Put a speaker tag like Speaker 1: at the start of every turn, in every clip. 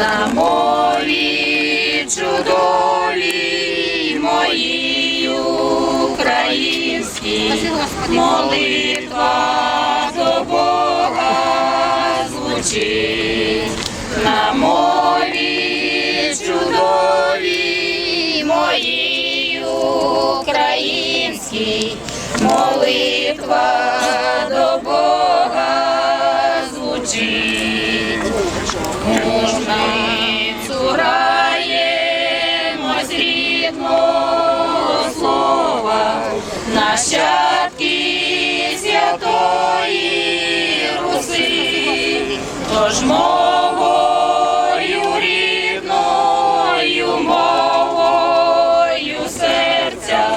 Speaker 1: На мові чудовій моїй українській молитва до Бога звучить. На мові чудовій моїй українській молитва рідного слова, нащадки святої Руси, тож мовою рідною мовою серця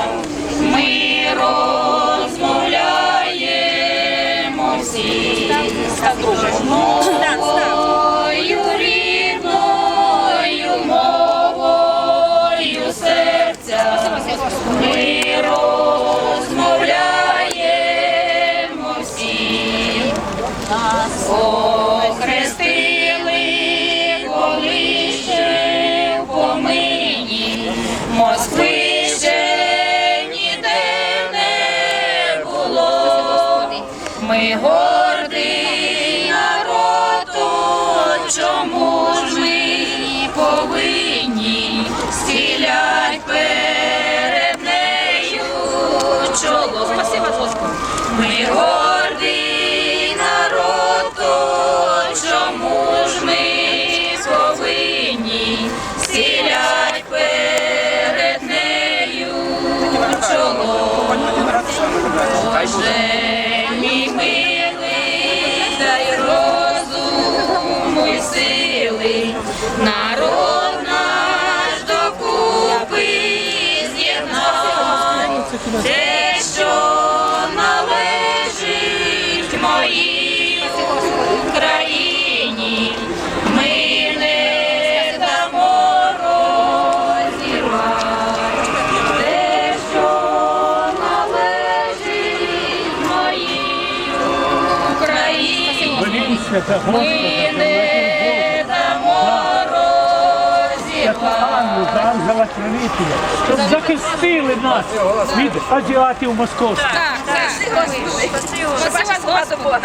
Speaker 1: ми розмовляємо всі. Ми розмовляємо всі. Нас охрестили, коли ще помині Москви ще ніде не було. Ми гордий народ, чому ж ми повинні стрілять перед Ми гордий народ, чому ж ми повинні стрілять перед нею? Чоло? Боже, мій милий, дай розуму й сили, народ наш докупи з'єднав, моїй Україні, ми не дамо розірвати. Те, що належить моїй Україні, ми не дамо розірвати.
Speaker 2: Ангела хранителя, щоб захистили нас від азіатів московських.
Speaker 1: Você vai de boa.